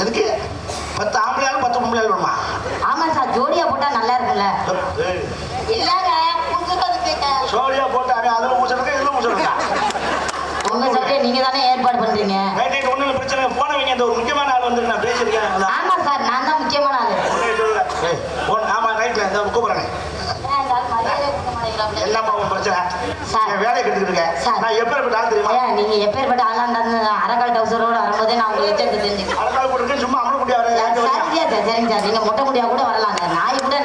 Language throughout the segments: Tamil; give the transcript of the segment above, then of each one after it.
எதுக்கு? பத்து ஆம்பளையாலும் பத்து பொம்பளையாலும் வேணுமா ஆமா சார் ஜோடியா போட்டா நல்லா இருக்கும்ல. ஏய், இல்லங்க சோழியா போட்டு அதில் மூச்சிருக்கா இதில் மூச்சிருக்கா உங்க சட்டை நீங்க தானே ஏற்பாடு பண்றீங்க? ரைட் ஒன்றும் பிரச்சனை. போன வைங்க இந்த ஒரு முக்கியமான ஆள் வந்து நான் அதான். ஆமா சார் நான் தான் முக்கியமான ஆளு. ஒண்ணும் சொல்லல. ஏய், போன் ஆமா ரைட்ல இந்த கூப்பிடுறேன்? என்னப்பா உன் பிரச்சனை? சார். வேலையை இருக்கேன். சார். நான் எப்பேற்பட்ட ஆள் தெரியுமா? நீங்க எப்பேற்பட்ட ஆளா இருந்தாலும் அரக்கால் டவுசரோட வரும்போதே நான் உங்களை எச்சரித்து தெரிஞ்சுக்கிறேன். சார் சார் நீங்க மொட்டை முடியா கூட வரலாங்க. நாய் கூட.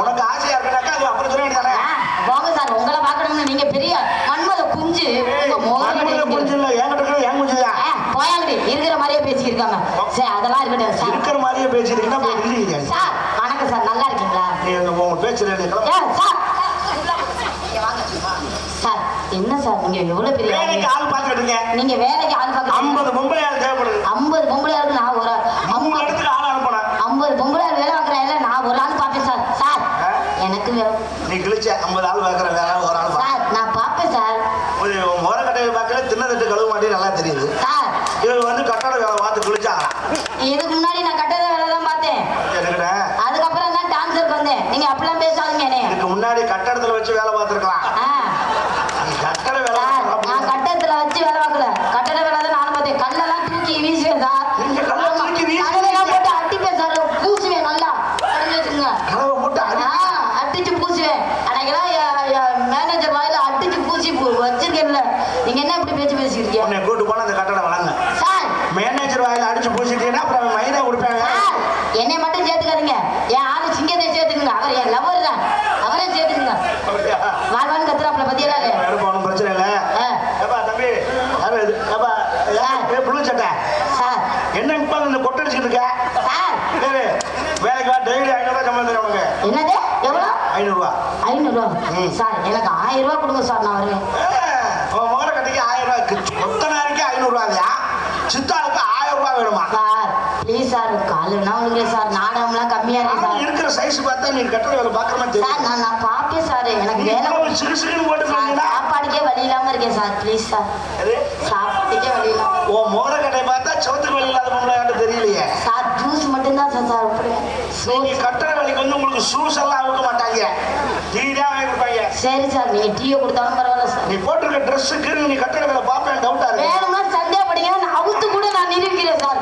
உனக்கு ஆசையா இருக்கனாக்கா அது அப்புறம் சொல்ல வேண்டியதானே ஆ, போங்க சார் உங்களை பார்க்கணும்னு நீங்க பெரிய மன்மத குஞ்சு. உங்க குஞ்சு இல்ல என் குஞ்சு தான் போயாங்கடி இருக்கிற மாதிரியே பேசியிருக்காங்க சரி அதெல்லாம் இருக்கட்டும் சார். இருக்கிற மாதிரியே பேசிருக்கீங்கன்னா போய் இல்லைங்க. சார் வணக்கம் சார் நல்லா இருக்கீங்களா? நீ இந்த உங்க பேச்சு நீ கிளம்பு. ஏ, சார். சார் என்ன சார் நீங்க எவ்வளவு பெரிய ஆளு? இருக்கேன் நீங்க வேலைக்கு ஆள் பார்க்க ஐம்பது பொம்பளை ஆள் தேவைப்படுது. ஐம்பது பொம்பளை ஆளுக்கு நான் ஒரு ஆள். மூணு ஐம்பது இடத்துக்கு ஆள் அனுப்பணும் ஐம்பது பொம்பளை ஆள் வேலை பார்க்குறாங்க நான் ஒரு ஆள் பார்ப்பேன் சார் சார் ஆ? எனக்கு வே- நீ கிழிச்ச ஐம்பது ஆள் பார்க்குற ஒரு ஆள் பார்க்க. சார் நான் பார்ப்பேன் சார். ஒரு முறக்கட்டையை பார்க்கல தின்னதட்டு கழுவு மாட்டி நல்லா தெரியுது. சார். இவங்க வந்து கட்டட வேலை பார்த்து கிழிச்சா. இதுக்கு முன்னாடி நான் கட்டட வேலை தான் பார்த்தேன் எனக்கிட்ட அதுக்கப்புறம் தான் டான்ஸருக்கு வந்தேன் நீங்க அப்படிலாம் பேசாதீங்க என்னைய. இதுக்கு முன்னாடி கட்டடத்துல வச்சு வேலை பார்த்துருக்கலாம் ஆ கட்டட வேலை சார் நான் பார்க்கறப்ப கட்டடத்துல வச்சு வேலை பார்க்கல கட்டட வேலை தான் நானும் பார்த்தேன் கல்லெல்லாம் தூக்கி வீசுவேன் சார் நீங்க கல்லை தூக்கி வீசுவீங்க? கல்லெல்லாம் போட்டு அடிப்பேன் சார் பூசுவேன் நல்லா தெரிஞ்சு வச்சுக்கோங்க கனவை போட்டு அடி ஆ, அடிச்சு பூசுவேன் அன்னைக்கெல்லாம் மேனேஜர் வாயில அடிச்சு பூசி பூ- வச்சிருக்கேன்ல நீங்க என்ன இப்படி பேச்சு பேசிக்கிறீங்க உன்னை கூட்டு போனா அந்த கட்டடம் வளங்க சார் மேனேஜர் வாயில அடிச்சு பூசிட்டீங்கன்னா அப்புறம் அவன் மைனா கொடுப்பாங்க சார் என்னை மட்டும் சேர்த்துக்காதீங்க என் ஆளு சிங்கத்தை சேர்த்துக்குங்க அவர் என் லவர் தான் அவரே சேர்த்துக்குங்க வாழ்வான்னு கத்துறாப்புல பத்தியெல்லாம் இல்லையா எடுப்பா ஒன்றும் பிரச்சனை இல்லை ஆ. ஏப்பா தம்பி யாரு இது ஏப்பா யாரு புழு சட்டை சார் என்ன இப்ப இந்த கொட்டடிச்சுட்டு இருக்க சார் சரி வேலைக்கு வா டெய்லி ஐநூறுவா சம்பளம் தரேன் உனக்கு என்னது எவ்வளோ ஐநூறுவா ஐநூறுரூவா ம். சார் எனக்கு ஆயிரம் ரூபா கொடுங்க சார் நான் வருவேன் உன் முகர கட்டிக்கு ஆயிரம் ரூபாய்க்கு கொத்தனாருக்கு ஐநூறுவாதியா சித்தாளுக்கு ஆயிரம் ரூபாய் வேணுமா சார் ப்ளீஸ் சார் காலுன்னா உங்களுக்கு சார் நாடகம்லாம் கம்மியா இருக்கு ஆனா சார் இருக்கிற சைஸ் பார்த்தா மாதிரி சார் நான் நான் பார்ப்பேன் சார். எனக்கு வேலை சிறு சிறுன்னு போட்டு சாப்பாடுக்கே வழி இல்லாம இருக்கேன் சார். Please sir? சாப்பாட்டுக்கே வழி இல்லாம உன் முகர கட்டையை பார்த்தா சோத்துக்கு வழி இல்லாத பொம்பளையாட்டு தெரியலையே. சார் ஜூஸ் மட்டும்தான் சார் சார் நீங்க கட்டுற வேலைக்கு வந்து உங்களுக்கு ஷூஸ் எல்லாம் அவுக்க மாட்டாங்க. டீ தான் வாங்கி கொடுப்பாங்க சரி சார் நீங்க டீயை கொடுத்தாலும் பரவாயில்ல சார். நீ போட்டிருக்க ட்ரெஸ்ஸுக்கு நீ கட்டுற வேலை பார்ப்பேன் டவுட்டா இருக்கு. வேணும்னா சந்தேகப்படுங்க நான் அவுத்து கூட நான் நிரூபிக்கிறேன் சார்.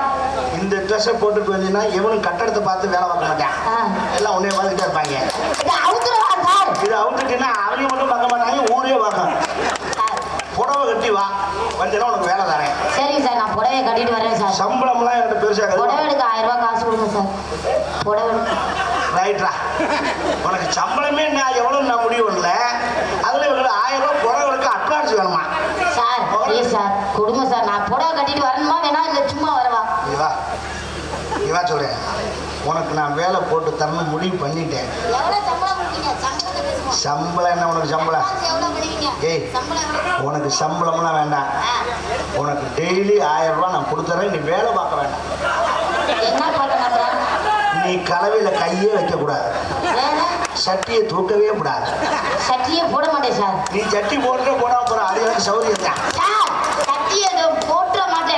இந்த ட்ரெஸ்ஸை போட்டுட்டு வந்தீங்கன்னா எவனும் கட்டடத்தை பார்த்து வேலை பார்க்க மாட்டான். எல்லாம் உன்னே பார்த்துக்கிட்டே இருப்பாங்க. இதை சார் அவுத்துட்டீங்கன்னா அவங்க மட்டும் பார்க்க மாட்டாங்க ஊரே பார்க்கும் சார் புடவை கட்டி வா வந்தீங்கன்னா உனக்கு வேலை தரேன் சரிங்க சார் நான் புடவையை கட்டிட்டு வரேன் சார். சம்பளம்லாம் என்கிட்ட பெருசாக புடவை எடுக்க ஆயிரம் ரூபாய் காசு கொடுங்க சார். புடவை ரைட்ரா. உனக்கு சம்பளமே நான் எவ்வளோ நான் முடிவு பண்ணல. அதில் இவங்களுக்கு ஆயிரம் ரூபாய் அட்வான்ஸ் வேணுமா? சார் ப்ளீஸ் சார் கொடுங்க சார். நான் புடவை கட்டிட்டு வரணுமா வேணா இல்லை சும்மா வரவா? நீ வா நீ வா சொல்கிறேன் உனக்கு நான் வேலை போட்டு தரணும் முடிவு பண்ணிட்டேன். சம்பளம் என்ன உனக்கு சம்பளம்? ஏய் உனக்கு சம்பளம்லாம் வேண்டாம். உனக்கு டெய்லி ஆயிரம் ரூபாய் நான் கொடுத்துறேன் நீ வேலை பார்க்க வேண்டாம். நீ கலவையில் கையே வைக்கக்கூடாது சட்டியை தூக்கவே கூடாது. சட்டியே போட மாட்டேன் சார். நீ சட்டி போட்டுட்டு போடாம போற அது எனக்கு சௌரியம் தான்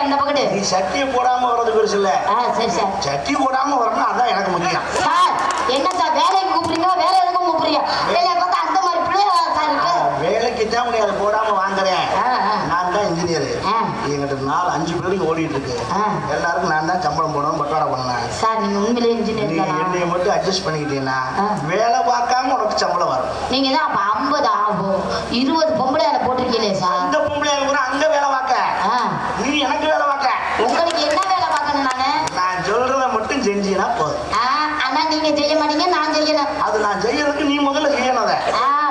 அந்த பக்கத்து? நீ சட்டியை போடாம வர்றது பெருசு இல்ல. சரி சார். சட்டி போடாம வரணும் அதான் எனக்கு முக்கியம். சார் என்ன சார் வேலைக்கு கூப்பிடுறீங்க வேலை எதுக்கும் கூப்பிடுறீங்க? வேலையை பார்த்தா அந்த மாதிரி பிள்ளையா சார் இருக்கு. வேலைக்கு தான் நீ அதை போடாம வாங்குறேன். நான் தான் இன்ஜினியர். எங்கிட்ட நாலு அஞ்சு பேருக்கு ஓடிட்டு இருக்கு. எல்லாருக்கும் நான் தான் சம்பளம் போடணும் பட்டாடை பண்ணேன் சார் நீங்க உண்மையிலே நீ இன்ஜினியர் தானா? என்னைய மட்டும் அட்ஜஸ்ட் பண்ணிக்கிட்டீங்கன்னா. வேலை பார்க்காம உனக்கு சம்பளம் வரும். நீங்க தான் அப்ப ஐம்பது ஆகும். இருபது பொம்பளை அதில் போட்டிருக்கீங்களே சார்? அந்த பொம்பளை கூட அங்க வேலை பார்க்க. நீ எனக்கு வேலை பார்க்க உங்களுக்கு என்ன வேலை பார்க்கணும் நானு நான் சொல்றத செஞ்சீங்கன்னா போதும் ஆனா நீங்க செய்ய மாட்டீங்க நான் செய்யணும் அது நான் செய்யறதுக்கு நீ முதல்ல செய்யணும்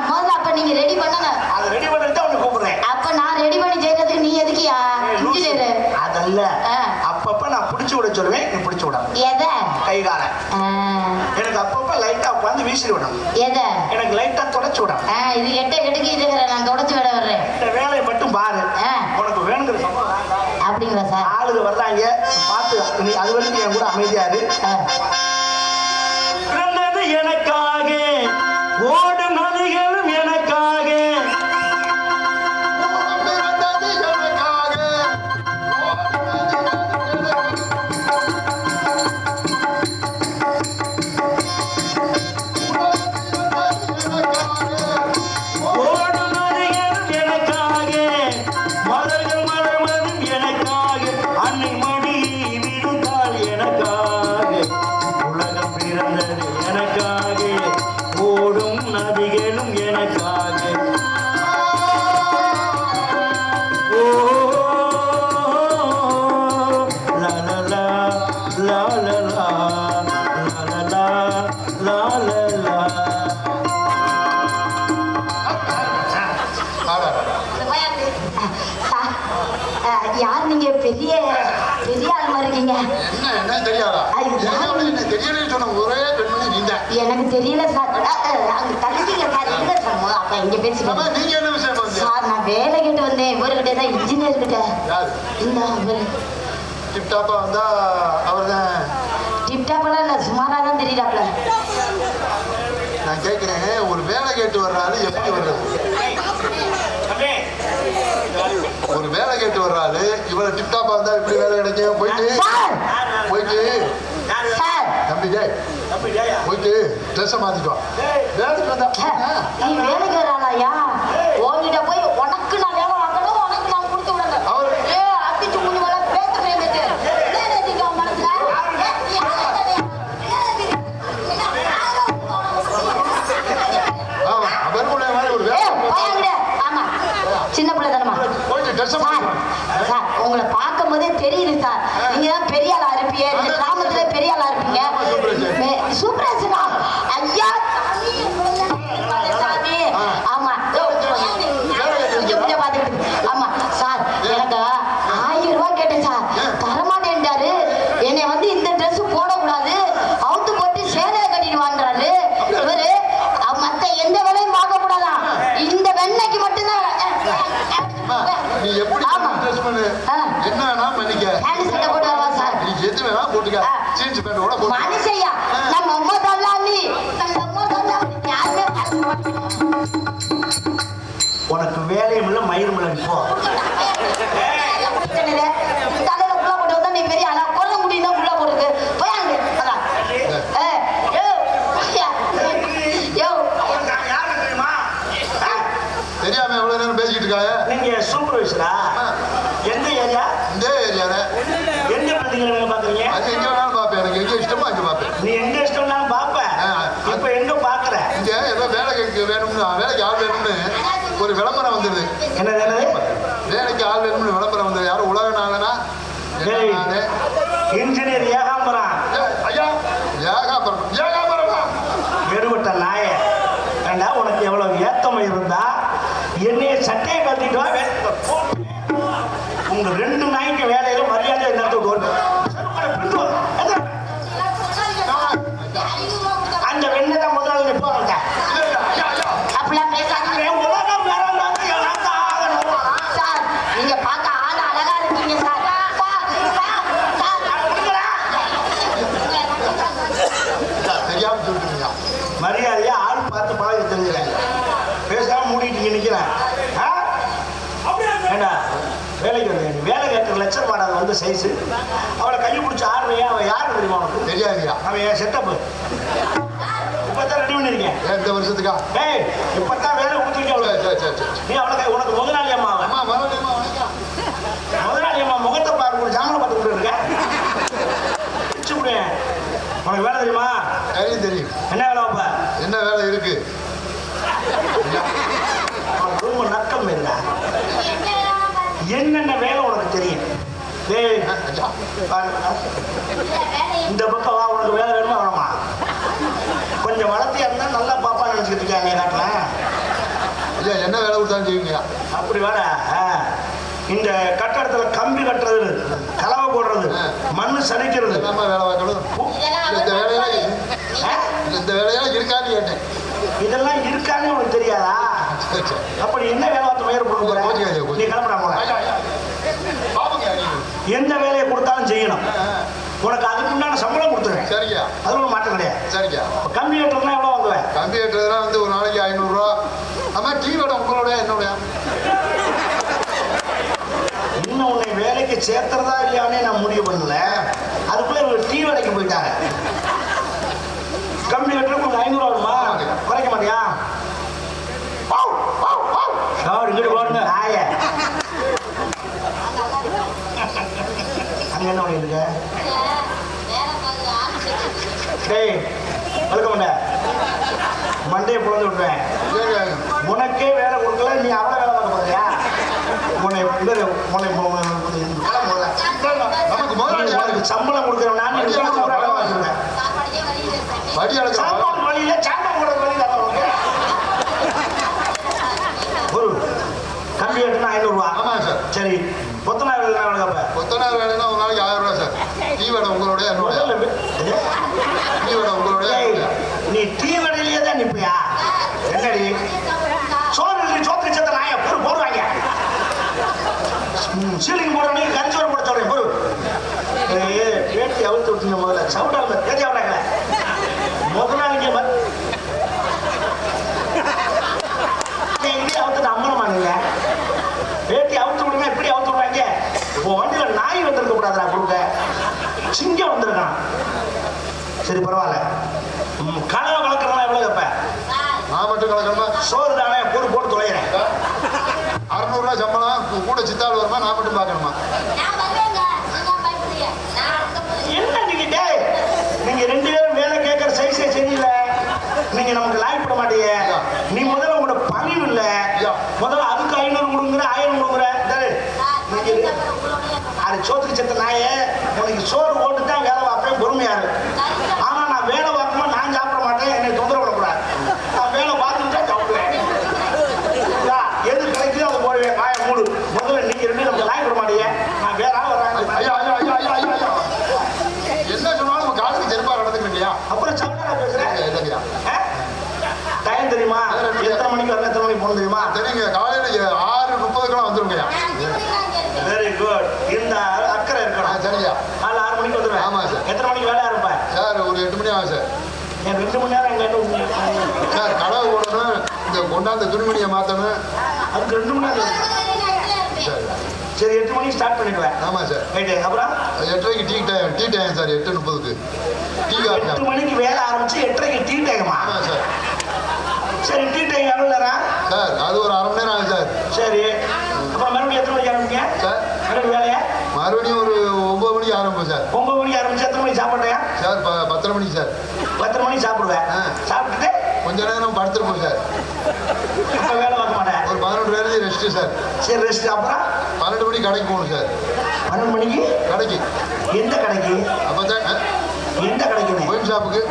முதல்ல அப்ப நீங்க ரெடி பண்ணுங்க. அதை ரெடி பண்ணிட்டு தான் கூப்பிடுறேன். அப்ப நான் ரெடி பண்ணி செய்யறதுக்கு நீ எதுக்குயா அதல்ல. அப்பப்ப நான் பிடிச்சு விட சொல்லுவேன் நீ பிடிச்சு விட. எதை? கை கால ஆ, எனக்கு அப்பப்ப லைட்டா உட்காந்து வீசிட்டு விடணும். எதை? எனக்கு லைட்டா தொடச்சு விடணும். ஆ இது எட்ட கெடுக்கி இருக்கிற நான் தொடச்சு விட வர்றேன் இந்த வேலையை மட்டும் பாரு ஆ. உனக்கு வேணுங்கிற சம்பளம் நான் தரேன். அப்படிங்களா சார் ஆளுங்க வர்றாங்க பார்த்து நீ அது வரைக்கும் என் கூட அமைதியாரு பிறந்தது எனக்காக ஓடும் நதிகள் பெரிய பெரிய ஆள் மாதிரி இருக்கீங்க. என்ன என்ன தெரியாதா? ஐ, என்ன அவளுக்கு என்ன தெரியலன்னு சொன்ன ஒரே பெண்மணி நீங்க எனக்கு தெரியல சார். அங்க தள்ளிட்டீங்க சார் எங்க சார் அப்ப இங்க ஆமா பேசிக்கோங்க நீங்க என்ன விஷயம் வந்து சார் நான் வேலை கேட்டு வந்தேன். இவர்கிட்ட தான் இன்ஜினியர் கிட்ட. இந்த இவர். டிப்டாப்பா வந்தா அவர் தான் டிப்டாப்பெல்லாம் இல்ல சுமாரா தான் தெரியலாப்ல நான் கேட்கிறேன் ஒரு வேலை கேட்டு வர்றாரு எப்படி வர்றது தம்பி, ஒரு வேலை கேட்டு வர்றாரு. இவ்வளவு டிப்டாப்பா வந்தா எப்படி வேலை கிடைக்கும்? போயிட்டு. போயிட்டு. தம்பி டேயா? போயிட்டு ட்ரெஸ்ஸை மாத்திக்கோ டேய், வேலைக்கு வந்தா நீ எப்படி. ட்ரெஸ் பண்ணு? ஆ. என்ன வேணா பண்ணிக்க. பேண்ட் சட்டை போட்டு வரவா சார்? நீ எது வேணா போட்டுக்க. ஆ. ஜீன்ஸ் பேண்ட் கூட போட்டு. மனுஷையா? நம்ம அம்மா தள்ளாளி நம்ம அம்மா தள்ளாளி யாருமே பார்க்க மாட்டாங்க. உனக்கு வேலையும் இல்லை மயிரும் இல்லை இப்போ. தலையில புள்ள போட்டு வந்தா நீ பெரிய ஆளா கொல்ல முடியும் தான் புள்ள போட்டுருக்கு போய் அங்க அதான். ஏய், யோ, ஐயா, யோ, அவனுக்கு யாரு தெரியுமா ஆ? தெரியாம எவ்வளவு நேரம் பேசிக்கிட்டு இருக்காங்க சூப்பர்வைசரா எந்த ஏரியா? இந்த ஏரியால. எந்த பில்டிங்ல வேலை பாக்குறீங்க? அது எங்க வேணாலும் பார்ப்பேன் எனக்கு எங்க இஷ்டமோ அங்க பார்ப்பேன் நீ எங்க இஷ்டம்னாலும் பாப்ப இப்ப எங்க பாக்குற? இங்க ஏதோ வேலைக்கு வேணும்னு வேலைக்கு ஆள் வேணும்னு ஒரு விளம்பரம் வந்துருது என்னது என்னது? வேலைக்கு ஆள் வேணும்னு விளம்பரம் வந்தது. யாரும் உலக நாளனா டேய், வந்து சைஸு அவளை கையை பிடிச்சி ஆடுறியா அவன் யாரு தெரியுமா உனக்கு? தெரியாதுயா அவன் என் செட்டப்பு இப்பதான் ரெடி பண்ணிருக்கேன் இந்த வருஷத்துக்கா? டேய் இப்பதான் வேலை கொடுத்துருக்கேன் சரி நீ அவளுக்கு உனக்கு முதலாளி அம்மா அவன் அம்மா மறுபடியும் வணக்கம் முதலாளி அம்மா முகத்தை பார்க்க ஒரு ஜாமலை பார்த்து இருக்க பிடிச்சு விடு. உனக்கு வேலை தெரியுமா தெரியும் தெரியும் என்ன வேலை வைப்ப என்ன வேலை இருக்கு ஐயா, அவன் ரொம்ப நக்கம் இல்லை என்னென்ன வேலை உனக்கு தெரியும் டேய் ஐயா, பாரு. இந்த பக்கம் வா உனக்கு வேலை வேணுமா? வேணுமா? கொஞ்சம் வளர்த்தியா இருந்தா நல்லா பாப்பா நினைச்சுக்கிட்டு இருக்காங்க காட்டுல. ஐயா என்ன வேலை கொடுத்தாலும் செய்வீங்க. அப்படி வேற. இந்த கட்டடத்துல கம்பி கட்டுறது கலவை போடுறது மண்ணு சலிக்கிறது என்னம்மா வேலை பார்க்கணும்? இந்த வேலையெல்லாம்? இந்த வேலையெல்லாம் இருக்கான்னு கேட்டேன். இதெல்லாம் இருக்கான்னு உனக்கு தெரியாதா? அப்படி என்ன வேலை பார்த்து போற? கோச்சிக்காதீங்க, நீ நீங்க. எந்த வேலையை கொடுத்தாலும் செய்யணும். உனக்கு அதுக்கு உண்டான சம்பளம் கொடுத்துருவேன் சரிங்க அது ஒரு மாற்றம் கிடையாது. சரிங்க கம்பி கட்டுறதுனா எவ்வளோ வாங்குவேன்? கம்ப்யூட்டர்லாம் வந்து ஒரு நாளைக்கு ஐநூறுரூவா. அம்மா டிவியோட உங்களோட என்னோட இன்னும் உன்னை வேலைக்கு சேர்த்துறதா இல்லையானே நான் முடிவு பண்ணல. அதுக்குள்ள இவங்க டீ வேலைக்கு போயிட்டாங்க. கம்பி கட்டுறதுக்கு கொஞ்சம் ஐநூறு வருமா? குறைக்க மாட்டியா வாவ், வாவ், வாவ். சார், இங்கிட்டு பாருங்க நாய என்ன பண்ணிட்டு இருக்க? டேய் வளர்க்க மாட்டேன் மண்டையை பிளந்து விட்டுறேன் உனக்கே வேலை கொடுக்கல நீ அவளை வேலை பார்க்க போறியா? உன்னை நமக்கு யாரு? உனக்கு சம்பளம் கொடுக்குறவனா நீ வண்டி சொல்லுங்க, அளக்க வேலை பார்த்துருக்க. வடி அளக்க சாப்பாடு வழியில சாப்பாடு போடுற வழி தானே உனக்கு ஒரு கம்பி கட்டுனா ஐநூறு ரூபா ஆமாம் சார் சரி சரி கொத்தனார் வேலை என்ன வேலை கேட்ப கொத்தனார் வேலைன்னா ஒரு நாளைக்கு ஆயிரம் ரூபாய் சார் டீ வடை உங்களுடைய என்னுடைய முதல்ல வே- எது? டீ வடை உங்களுடைய ஏய், என்னுடைய. நீ டீ கடையிலேயே தான் நிப்பியா என்னடி சோறு இல்லை, சோத்துக்கு செத்த நாய பொறு போடுவாங்க ம், சீலிங் போடுறவங்க கரிச்சோறு போட சொல்றேன் பொறு ஏய், வேட்டி அவுத்து விட்டுங்க முதல்ல சவுடால் வேட்டி அவடாங்களே முதலாளிங்க ம- ஏய், இப்படி அவுத்துட்டு அம்மனமா நீங்க? வேட்டி அவுத்து விடுங்க இப்படி அவுத்து விடுறாங்க. உன் வண்டியில நாய் வந்திருக்க கூடாதுடா கொடுக்க சிங்கம் வந்திருக்கான். சரி பரவாயில்ல. ம், கனவை வளர்க்குறவங்க எவ்வளோ கேட்ப நான் மட்டும் சோறு தானே பொறு போட்டு தொலைகிறேன். அறுநூறுவா சம்பளம் கூட சித்தாள் வருமா நான் மட்டும் பார்க்கணுமா நான் வருவேங்க நீங்க பயப்படுறீங்க நான் இருக்க போறேன் என்ன நீங்க டேய் நீங்க ரெண்டு பேரும் வேலை கேட்கற சைஸே சரியில்லை நீங்க நமக்கு லாய்க் பண்ண மாட்டீங்க. நீ முதல்ல உங்களோட பணிவு இல்ல. முதல்ல அதுக்கு ஐநூறு கொடுங்குற ஆயிரம் கொடுங்குற அது சோத்துக்கு செத்த நாயே. உனக்கு சோறு போட்டு தான் வேலை பார்ப்பேன் பொறுமையா இருக்கு ஆனா நான் வேலை பார்க்கும்போது நான் சாப்பிட மாட்டேன் என்னை தொந்தரவு பண்ணக்கூடாது நான் வேலை பார்த்துட்டு தான் சாப்பிடுவேன் இதா, எது கிடைக்குதோ அதை போடுவேன் வாய மூடு முதல்ல நீங்க ரெண்டு நமக்கு லாய்க் பண்ண மாட்டீங்க நான் வேற ஆள் வர்றாங்க ஐயா ஐயா ஐயா ஐயா ஐயா ஐயா என்ன சொன்னாலும் உங்க காலுக்கு செருப்பா நடந்துக்கணும் இல்லையா அப்புறம் சவுண்டா பேசுறேன் இல்லைங்கய்யா ஆ? டைம் தெரியுமா எத்தனை மணிக்கு வரணும் எத்தனை மணிக்கு போகணும் தெரியுமா சரிங்க காலையில ஆறு முப்பதுக்கெல்லாம் வந்துருங்கய்யா வெரி குட் இந்த அக்கறை ஆ இருக்கணும் சரிங்கய்யா காலைல ஆறு மணிக்கு வந்துடுவேன் ஆமா சார். எத்தனை மணிக்கு வேலையா இருப்பேன் சார் ஒரு எட்டு மணி ஆகும் சார். என் ரெண்டு மணி நேரம் எங்க சார் கடை ஓடணும். இந்த கொண்டாந்த துணிமணியை மாற்றணும் அதுக்கு ரெண்டு மணி நேரம். சார். சரி எட்டு மணிக்கு ஸ்டார்ட் பண்ணிடுவேன். ஆமாம் சார். ரைட்டு அப்புறம்? எட்டரைக்கு tea time tea time sir எட்டு முப்பதுக்கு. டீ எட்டு மணிக்கு வேலை ஆரம்பிச்சு எட்டரைக்கு டீ டைமா ஆமாம் சார். சரி டீ டைம் எவ்வளோ நேரம் சார் அது ஒரு அரை மணி நேரம் ஆகும் சார். சரி. அப்புறம் மறுபடியும் எத்தனை மணிக்கு ஆரம்பிங்க சார். மறுபடியும் வேலையா? மறுபடியும் ஒரு ஒம்பது மணிக்கு ஆரம்பிப்போம் சார். ஒன்பது மணிக்கு ஆரம்பிச்சு எத்தனை மணிக்கு சாப்பிட்றியா சார் பத்தரை மணிக்கு சார். பத்தரை மணிக்கு சாப்பிடுவேன். ஆ. சாப்பிட்டுட்டு கொஞ்ச நேரம் படுத்துருப்போம் சார். அப்போ வேலை பார்க்க மாட்டேன். ஒரு பதினொன்று வேலைக்கு ரெஸ்ட்டு சார். சரி ரெஸ்ட் அப்புறம்? பன்னெண்டு மணிக்கு கடைக்கு போகணும் சார். பன்னெண்டு மணிக்கு? கடைக்கு. எந்த கடைக்கு? அப்போ தான் எந்த கடைக்குன்னு? ஒயின் ஷாப்புக்கு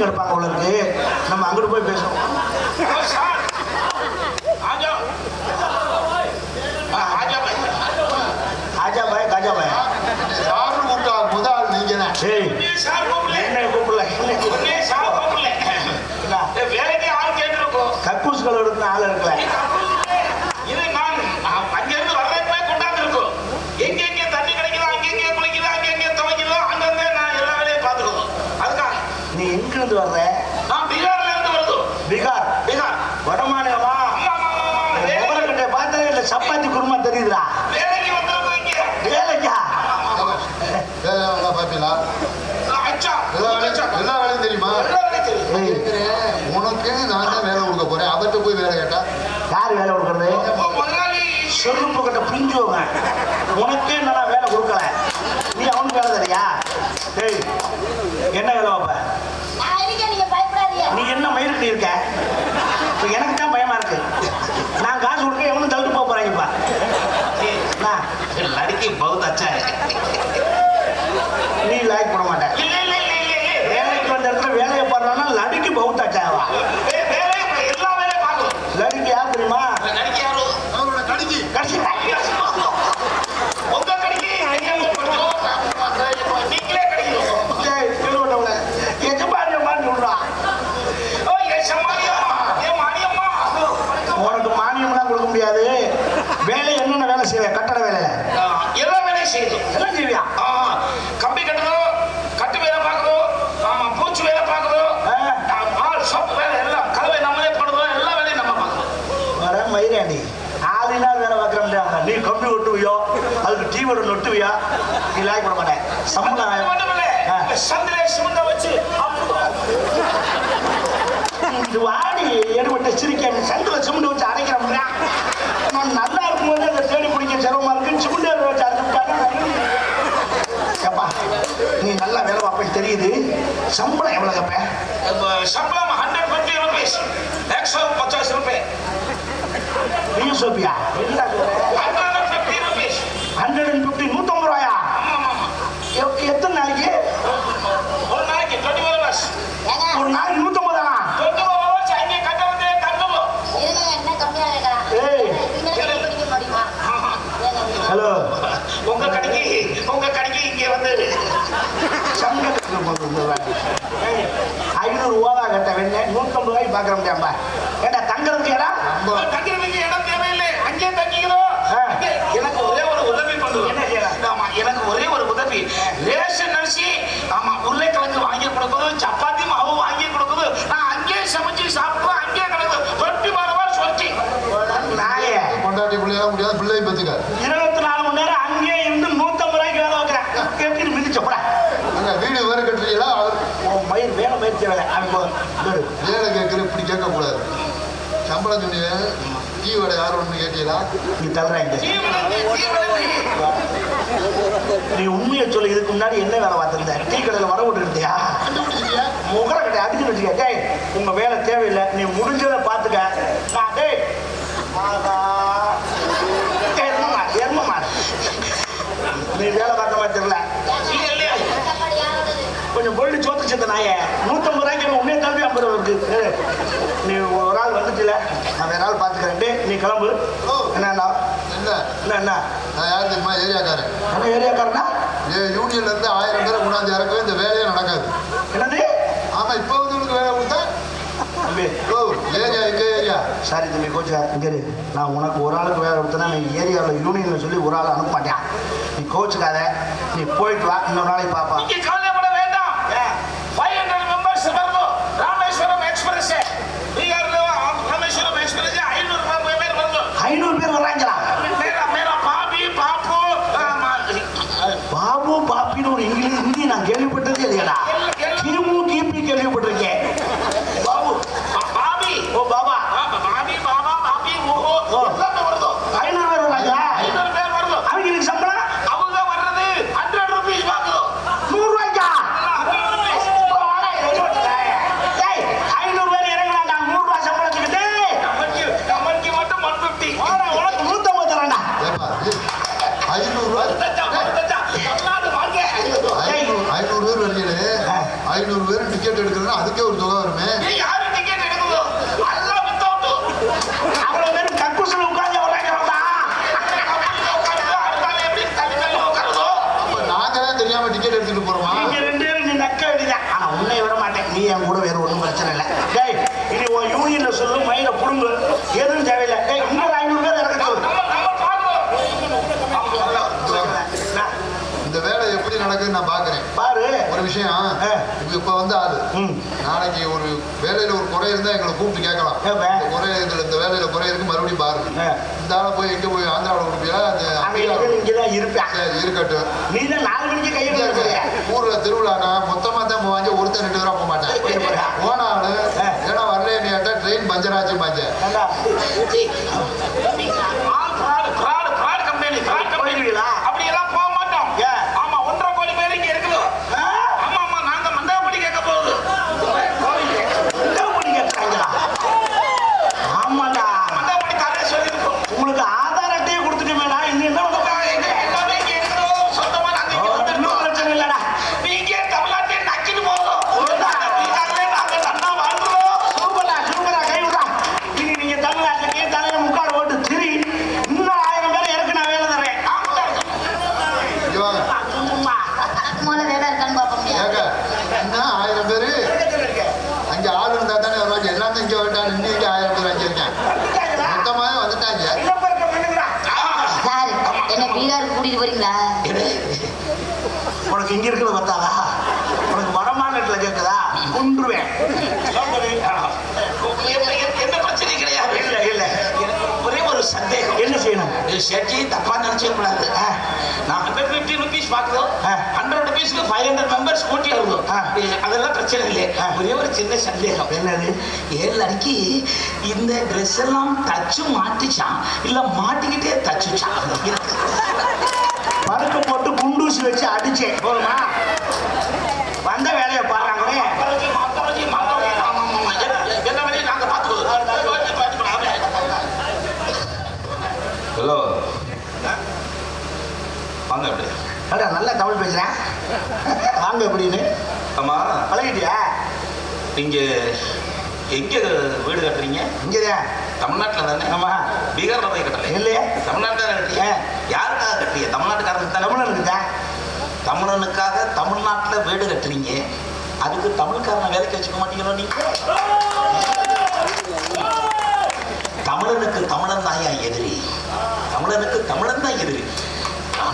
எடுப்பாங்க உள்ள இருக்கு. நம்ம அங்கிட்டு போய் பேசுவோம். ஆஜா பாய் காஜா பாய் சார்னு கூப்பிட்டா முதல் நீங்கள் தான் ஏய் என்ன? கூப்பிடல என்ன? வேலைக்கு ஆள் கேட்டிருக்கோம். கக்கூஸ் கலவரத்துக்கு ஆள் இருக்கல இது நான் நான் அங்கிருந்து வர்றதுமே கொண்டாந்து இருக்கோம் எங்கெங்க தண்ணி கிடைக்குதோ அங்கெங்கே குளிக்குதோ அங்கெங்கே துவைக்குதோ அங்கங்க நான் எல்லா வேலையும் பார்த்துருக்கோம் அதுக்காக நீ எங்கிருந்து வர்ற நான் பீகார்ல இருந்து வருது பீகார் பீகார் வட மாநிலமா ஆமா, ஆமா, ஆமா, ஆமா. வேலை- முகரக்கட்டை பார்த்தா இல்ல சப்பாத்தி குருமா தெரியுதுடா வேலைக்கு வந்திருக்கோம் இங்க வேலைக்கா வேலையெல்லாம் பார்ப்பீங்களா அச்சா எல்லா வேலையும் எல்லா வேலையும் தெரியுமா எல்லா வேலையும் தெரியும் ஏய், கேட்கிறேன், உனக்கு நான் தான் வேலை கொடுக்க போறேன். அவர்கிட்ட போய் வேலை கேட்டா யார் வேலை கொடுக்கறது? செருப்பு கட்ட பிரிஞ்சுவங்க உனக்கே என்னடா வேலை கொடுக்கல? நீ அவனுக்கு வேலை தரியா டேய் என்ன வேலை வைப்ப நான் நீ என்ன மயிருக்கு இருக்க? ஏப்பா நீ நல்ல வேலை பார்ப்ப தெரியுது. சம்பளம் எவ்வளவு கேப்ப சம்பளம் ஹண்ட்ரட் டுவெண்ட்டி ருபீஸ் எக்ஸோ பச்சாஸ் ரூபாய். நீ சோப்பியா? ஐநூறு ஓதா கட்ட வேணே நூத்தம்பது ரூபாய்க்கு பாக்குற முடியாம்பா ஏண்டா தங்குறதுக்கு இடம்? தங்குறதுக்கு இடம் தேவையில்லை. அங்கே தங்கிக்கிறோம் ஆ. அங்கே எனக்கு ஒரே ஒரு உதவி பண்ணுவோம் என்ன செய்யலாம்? ஆமா எனக்கு ஒரே ஒரு உதவி ரேஷன் அரிசி ஆமா உருளைக்கிழங்கு வாங்கி கொடுக்குது சப்பாத்தி மாவு வாங்கி கொடுக்குது நான் அங்கேயே சமைச்சு சாப்பிட்டு அங்கேயே கிடக்குது ரொட்டி மாறவா சொத்தி நாயே கொண்டாட்டி பிள்ளையெல்லாம் முடியாது பிள்ளை பத்துக்க இருபத்தி நாலு மணி நேரம் அங்கேயே இருந்து நூத்தம்பது ரூபாய்க்கு வேலை வைக்கிறேன் எப்படி மிதிச்ச போட அங்க வீடு வேற கட்டுறீங்களா அவர் உன் மயிர் வேலை பயிற்சி வேலை அவங்க வேலை கேட்குற இப்படி கேட்கக்கூடாது சம்பளம் சொன்னீங்க டீ வடை யார் ஒன்று கேட்டீங்களா? நீ தள்ளுறாங்க தீவிரத்தி தீவிரத்தி நீ உண்மையை சொல்லி இதுக்கு முன்னாடி என்ன வேலை பார்த்திருந்த? டீ கடையில் வர விட்டு இருந்தியா கண்டுபிடிச்சிட்டியா? முகர கடை அடிச்சு வச்சுக்க டேய் உங்க வேலை தேவையில்லை. நீ முடிஞ்சதை பார்த்துக்க. நான் டேய். நீ வேலை பார்த்த மாதிரி தெரியல? கொஞ்சம் பொருள் நாயே நூற்றம்பது ரூபாய்க்கு நான் உன்னே தம்பி ஐம்பது ரூபா இருக்கு நீ ஒரு ஆள் வந்துச்சுல. நான் வேற ஆள் பார்த்துக்கிறேன். நீ கிளம்பு. ஓ. என்னண்ணா என்ன? என்ன? என்ன நான் யார் தெரியுமா? ஏரியாக்காரன். என்ன ஏரியாக்காரனா? ஏ யூனியன்ல இருந்து ஆயிரம் பேரை கொண்டாந்து இறக்கவே இந்த வேலையே நடக்காது. என்னது? ஆமா இப்போ வந்து உனக்கு வேலை கொடுத்தா? ஏரியா எங்க ஏரியா? சாரி தம்பி கோச்சா இங்கே. நான் உனக்கு ஒரு ஆளுக்கு வேலை கொடுத்தனா நீ ஏரியாவில் யூனியனில் சொல்லி ஒரு ஆள் அனுப்ப மாட்டேன் நீ கோச்சுக்காத. நீ போயிட்டு வா. இன்னொரு நாளைக்கு பாப்பா இங்கே கவலைப்பட வேண்டாம் ஃபைவ் ஹண்ட்ரட் மெம்பர்ஸ் வரணும் ராமேஸ்வரம் எக்ஸ்பிரஸ் பீகார்ல ராமேஸ்வரம் எக்ஸ்பிரஸ் ஐநூறு ரூபாய் பேர் வரணும் ஐநூறு பேர் வர்றாங்களா மேரா மேரா பாபி பாப்பு ஆமா. பாபு பாப்பின்னு ஒரு இங்கிலீஷ் ஹிந்தி நான் கேள்விப்பட்டதே இல்லையாடா கிமு கிபி கேள்விப்பட்டிருக்கேன் பாபு பா- பாபி ஓ பாபா ஆமா, பாபி பாபா பாபி ஓஹோ ஓ. எல்லாமே வருது ஐநூறு பேர் வர்றாங்களா ஐநூறு பேர் வருது அவங்களுக்கு சம்பளம் அவங்க வர்றது ஹண்ட்ரட் ருபீஸ் வாங்குது நூறு ரூபாய்க்கா ஹண்ட்ரட் ருபீஸ் ஏய், ஐநூறு பேர் இறங்கலாம்டா நூறு ரூபாய் சம்பளத்துக்கு டேய், கம்பெனிக்கு கம்பெனிக்கு மட்டும் ஒன் ஃபிஃப்டி போடா, உனக்கு நூத்தம்பது தரேன்டா ஏப்பா ஐநூறு ரூபாய் தமிழ்நாடு வாங்க ஐநூறு ஐநூறு பேர் வரீங்களே ஐநூறு பேர் டிக்கெட் எடுக்கிறேன்னா அதுக்கே ஒரு தொகை வருமே ஏய், யாரு டிக்கெட் எடுக்குது எல்லாம் வித்தவுட் அவ்வளவு பேரும் கக்கூசில் உட்கார்ந்து வர்றாங்கடா அப்ப நாங்க தான் தெரியாம டிக்கெட் எடுத்துட்டு போறோமா நீங்க ரெண்டு பேரும் நீ நக்க வேண்டியதான் ஆனா உன்னை விட மாட்டேன் நீ என் கூட வேற ஒண்ணும் பிரச்சனை இல்லை டேய் இனி உன் யூனியன்ல சொல்லு மயில புடுங்கு எதுவும் தேவையில்லை டேய் இன்னொரு ஐநூறு பேர் இறக்கட்டும் இந்த வேலை எப்படி நடக்குதுன்னு நான் பாக்குறேன் பாரு. ஒரு விஷயம். இப்ப இப்ப வந்து ஆளு. ம். நாளைக்கு ஒரு வேலையில ஒரு குறை இருந்தா எங்களை கூப்பிட்டு கேட்கலாம். குறை இதுல இந்த வேலையில குறை இருக்கு மறுபடியும் பாருங்க ஆ. இந்த ஆளை போய் எங்க போய் ஆந்திராவில் கொடுப்பியா? இங்கதான் இருப்பேன். சரி, இருக்கட்டும். நீ தான் நாலு மணிக்கு கையை இல்ல, இல்ல. கொடுக்குறிய ஊர்ல திருவிழானா மொத்தமா தான் போவாங்க ஒருத்தர் ரெண்டு பேரா போக மாட்டேன். போனாலும். ஏன்னா வரல ட்ரெயின் பஞ்சர் ஆச்சு பாஞ்ச போயிடுவீங்களா அப்படியெல்லாம் போக மாட்டோம் ஏன்? ஆமா ஒன்றரை கோடி பேர் இங்க இருக்குது ஆமா ஆமா நாங்க மண்டபப்படி கேட்க போகுது ஆமாடா மண்டபப்படி காலையில சொல்லியிருக்கோம் உங்களுக்கு ஆதார் அட்டையை கொடுத்துட்டுமேடா இன்னும் என்ன உனக்கு எங்க எல்லாமே இங்க இருக்கிறோம் சொந்தமா நாங்க இங்க ஒன்றும் வந்திருக்கோம் பிரச்சனை இல்லடா நீங்க தமிழ்நாட்டை நக்கிட்டு போகிறோம் ஒழுங்கா. பீகார்ல நாங்க நன்னா வாழ்றோம் சூப்பரா சூப்பரா கை விடுறா இனி நீங்க தமிழ்நாட்டுக்கு தலையில முக்காடு ஓட்டு திரி இன்னும் ஆயிரம் பேர் எனக்கு நான் வேலை தரேன் இங்க வாங்க சும்மா. அதுக்கு மேல வேலை இருக்கான்னு பார்ப்போம் ஏங்க என்ன ஆயிரம் பேரு அங்க ஆள் இருந்தா தானே வருவாங்க எல்லாமே இங்க வேண்டாம் இன்னைக்கு ஆயிரம் பேர் அங்க இருக்கேன் மொத்தமாவே வந்துட்டாங்க இனப்பெருக்கம் பண்ணுங்கடா. சார் என்ன பீகாருக்கு கூட்டிட்டு போறீங்களா உனக்கு இங்க இருக்கிறது பார்த்தாதா உனக்கு வடமாநிலத்துல கேட்குதா கொன்றுவேன் என்ன- என்ன- என்ன பிரச்சனை கிடையாது இல்ல இல்ல எனக்கு ஒரே ஒரு சந்தேகம் என்ன செய்யணும் ஷெட்ஜி நினைச்சிடக்கூடாது நான் ஹண்ட்ரட் ஃபிஃப்டி ருபீஸ் பார்க்குறோம். ஆ. ஹண்ட்ரட் ருபீஸ்க்கு ஃபைவ் ஹண்ட்ரட் மெம்பர்ஸ் கூட்டி ஆ. அதெல்லாம் பிரச்சனை இல்லை. ஒரே ஒரு சின்ன சந்தேகம். என்னது? ஏழு அடிக்கு இந்த ட்ரெஸ் எல்லாம் தச்சு மாட்டிச்சான் இல்ல மாட்டிக்கிட்டே தச்சுச்சான் படுக்க போட்டு குண்டூசி வச்சு அடிச்சேன். போதுமா வந்த வேலையை பாடுறாங்களே வாங்க எப்படின்னு. ஆமா. பழகிட்டியா? நீங்க எங்க வீடு கட்டுறீங்க? இங்கதான் தமிழ்நாட்டுல தானே ஆமா. பீகார்ல போய் கட்டல இல்லையே. தமிழ்நாட்டுல தானே கட்டுறீங்க யாருக்காக கட்டுறீங்க? தமிழ்நாட்டுக்காரங்க தானே? தமிழனுக்கு தான் தமிழனுக்காக தமிழ்நாட்டுல வீடு கட்டுறீங்க. அதுக்கு தமிழ்காரனை வேலைக்கு வச்சுக்க மாட்டீங்களோ நீங்க? தமிழனுக்கு தமிழன் தான் ஏன் எதிரி. தமிழனுக்கு தமிழன் தான் எதிரி.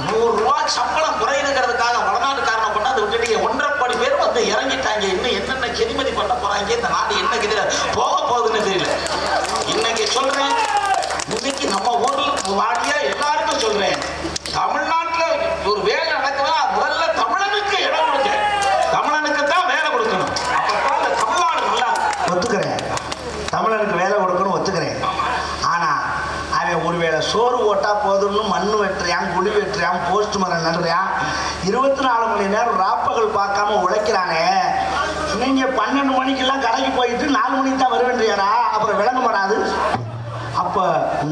நூறு ரூபாய் சம்பளம் குறையுதுங்கிறதுக்காக வடநாட்டுக்காரனை அதை விட்டுட்டு ஒன்றரை பேர் வந்து இறங்கிட்டாங்க. இன்னும் என்னென்ன கெதிமதி பண்ண போறாங்க? இந்த நாடு என்ன கெதிர போக போகுதுன்னு தெரியல. இன்னைக்கு சொல்றேன். இன்னைக்கு நம்ம ஊர்ல வாடியா எல்லாருக்கும் சொல்றேன். தமிழ்நாட்டுல ஒரு வேலை நடக்குதா முதல்ல தமிழனுக்கு இடம் கொடுங்க. தமிழனுக்கு தான் வேலை கொடுக்கணும். அப்பதான் இந்த தமிழ்நாடு நல்லா ஒத்துக்கிறேன். தமிழனுக்கு வேலை கொடுக்கணும் ஒத்துக்கிறேன். ஆனா அவன் ஒருவேளை சோறு ஓட்டா போதும்னு மண்ணு குழி வெட்டுறான் போஸ்ட் மரம் நடுறான் இருபத்தி நாலு மணி நேரம் ராப்பகல் பார்க்காம உழைக்கிறானே. நீங்க பன்னெண்டு மணிக்கெல்லாம் கடைக்கு போயிட்டு நாலு மணிக்கு தான் வருவேன்றியாரா அப்புறம் விளங்க மாட்டாது. அப்ப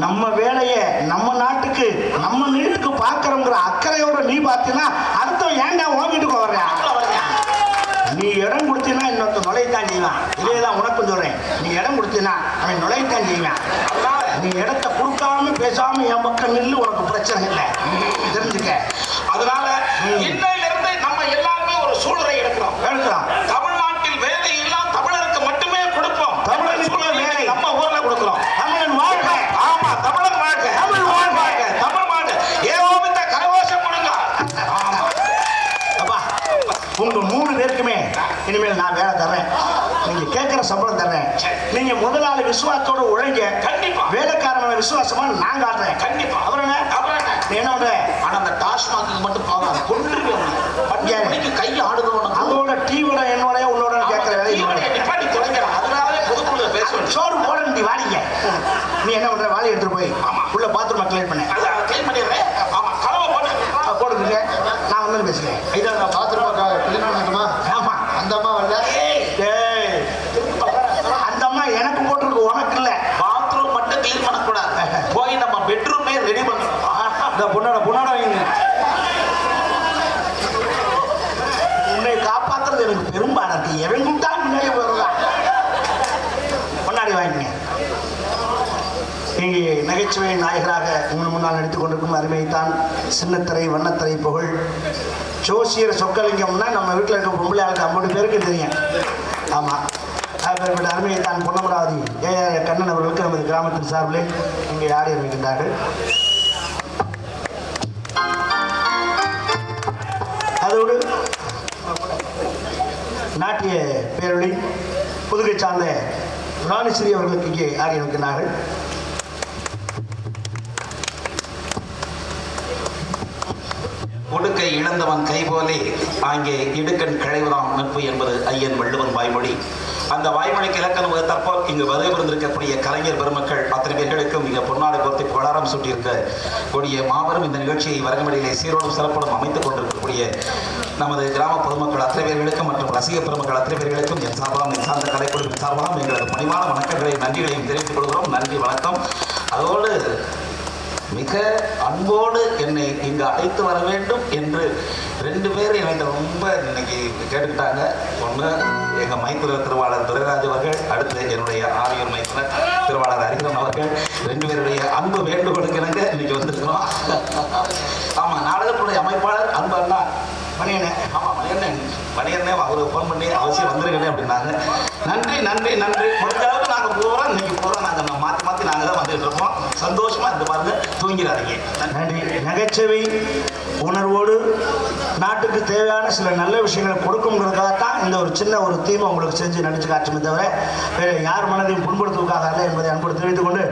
நம்ம வேலையை நம்ம நாட்டுக்கு நம்ம வீட்டுக்கு பார்க்கறோங்கிற அக்கறையோட நீ பார்த்தீங்கன்னா அர்த்தம் ஏன்டா உன் வீட்டுக்கு வர்றியா நீ இடம் கொடுத்தீங்கன்னா இன்னொருத்த நுழையத்தான் செய்வான். இதே தான் உனக்கும் சொல்றேன். நீ இடம் கொடுத்தீங்கன்னா அவன் நுழையத்தான் செய்வான். நீ இடத்த பேசாம என் பக்கம் நில்லு உனக்கு பிரச்சனை இல்லை. தெரிஞ்சுக்க. அதனால ம். இன்னையில இருந்து நம்ம எல்லாருமே ஒரு சூழலை எடுக்கிறோம். எடுக்கலாம் தமிழ்நாட்டில் வேலை எல்லாம் தமிழருக்கு மட்டுமே கொடுப்போம். தமிழனுக்கு சூழலை வேலை. நம்ம ஊர்ல கொடுக்கிறோம். தமிழன் வாழ்க. ஆமா தமிழன் வாழ்க. தமிழ் வாழ்க. தமிழ் வாழ்க. ஏகோபித்த கரகோஷம் கொடுங்க. ஆமா. அப்பா உங்க மூணு பேருக்குமே இனிமேல் நான் வேலை தர்றேன். நீங்க கேட்கிற சம்பளம் தர்றேன். நீங்க முதலாளி விசுவாசத்தோட உழைங்க. கண்டிப்பா. வேலைக்காரன விசுவாசமா நான் காட்டுறேன் கண்டிப்பா அப்புறம் அப்புறம் என்ன? நீ என்ன பண்ற ஆனா அந்த டாஸ்மாக்கு மட்டும் போகாது ஏன்? மணிக்கு கை ஆடுது உனக்கு அதோட டீவோட என்னோட உன்னோட கேட்கிற வேலை இல்லை. நிப்பாட்டி தொலைக்கிறேன் அதனாலே பொதுக்குழுல பேசுவேன் சோறு போட நீ வாடிங்க நீ என்ன பண்ற வாளி எடுத்துட்டு போய் உள்ள பாத்ரூம் கிளீன் பண்ண அதை க்ளீன் பண்ணிடுறேன் ஆமா கலவை போட்டு போடுங்க நான் வந்து பேசுறேன் இதான் நான் பாத்ரூம் பாத்ரூம் கிளீன் பண்ணணுமா ஆமா அந்த அம்மா வரல டேய், அந்த அம்மா எனக்கு போட்டிருக்கு உனக்கு இல்ல பாத்ரூம் மட்டும் க்ளீன் பண்ணக்கூடாது போய் நம்ம பெட்ரூமே ரெடி பண்ணணும் இந்த பொண்ணோட பொண்ணோட வைங்க உன்னை காப்பாத்துறது எனக்கு பெரும்பாடு இருக்கு எவன் கூப்பிட்டா முன்னாடி வருவான் முன்னாடி வாங்கிங்க இங்கே நகைச்சுவை நாயகராக உங்கள் அனைவருக்கும் அருமைத்தான் சின்னத்திரை வண்ணத்திரை புகழ். ஜோசியர் சொக்கலிங்கம்னா நம்ம வீட்டில் இருக்க பொம்பளை ஆளுக்கு ஐம்பது பேருக்கு தெரியும். ஆமாம் அப்படிப்பட்ட அருமையைத்தான் பொன்னமராவதி ஏ கண்ணன் அவர்களுக்கு நமது கிராமத்தின் சார்பில் இங்கே ஆடி இருக்கின்றார்கள் அதோடு நாட்டிய பேரொழி புதுகை சார்ந்த ராணிஸ்ரீ அவர்களுக்கு இங்கே ஆடி இருக்கிறார்கள் உடுக்கை இழந்தவன் கை போலே அங்கே இடுக்கண் கிளைவுதான் நட்பு என்பது ஐயன் வள்ளுவன் வாய்மொழி. அந்த வாய்மொழிக்கு இலக்கணம் தற்போல் இங்கு வருகை இருந்திருக்கக்கூடிய கலைஞர் பெருமக்கள் அத்தனை பேர்களுக்கும் இங்கே பொன்னாடை பொறுத்து கொளாரம் சூட்டியிருக்க கூடிய மாபெரும் இந்த நிகழ்ச்சியை வரகமடியிலே சீரோடும் சிறப்போடும் அமைத்துக் கொண்டிருக்கக்கூடிய நமது கிராம பொதுமக்கள் அத்தனை பேர்களுக்கும் மற்றும் ரசிக பெருமக்கள் அத்தனை பேர்களுக்கும் என் சார்பாகவும் என் சார்ந்த கலைக்குழுவின் சார்பாகவும் எங்களது பணிவான வணக்கங்களையும் நன்றிகளையும் தெரிவித்துக் கொள்கிறோம். நன்றி வணக்கம். அதோடு மிக அன்போடு என்னை இங்கு அழைத்து வர வேண்டும் என்று ரெண்டு பேர் என்கிட்ட ரொம்ப இன்னைக்கு கேட்டுக்கிட்டாங்க. ஒன்று எங்கள் மைத்திர திருவாளர் துரைராஜ் அவர்கள் அடுத்து என்னுடைய ஆரியூர் மைத்திரர் திருவாளர் ஹரிகரன் அவர்கள். ரெண்டு பேருடைய அன்பு வேண்டுகோளுக்கு இணங்க இன்னைக்கு வந்திருக்கிறோம். ஆமாம் நாடகத்துடைய அமைப்பாளர் அன்பு அண்ணா. மணியண்ணே ஆமாம் மணியண்ணன் மணியண்ணே அவருக்கு ஃபோன் பண்ணி அவசியம் வந்திருக்கேன் அப்படின்னாங்க. நன்றி நன்றி நன்றி. முடிஞ்ச அளவுக்கு நாங்கள் போகிறோம் இன்னைக்கு போகிறோம் நாங்கள் மாற்றி மாற்றி நாங்கள் தான் வந்துட்டு இருக்கோம். சந்தோஷமாக இந்த பாருங்க. தூங்கிடாதீங்க. நன்றி. நகைச்சுவை உணர்வோடு நாட்டுக்கு தேவையான சில நல்ல விஷயங்களை கொடுக்குங்கிறதுக்காகத்தான் இந்த ஒரு சின்ன ஒரு தீமை உங்களுக்கு செஞ்சு நடிச்சு காட்டுமே தவிர வேறு யார் மனதையும் புண்படுத்துவதற்காக அல்ல என்பதை அன்போடு தெரிவித்துக் கொண்டு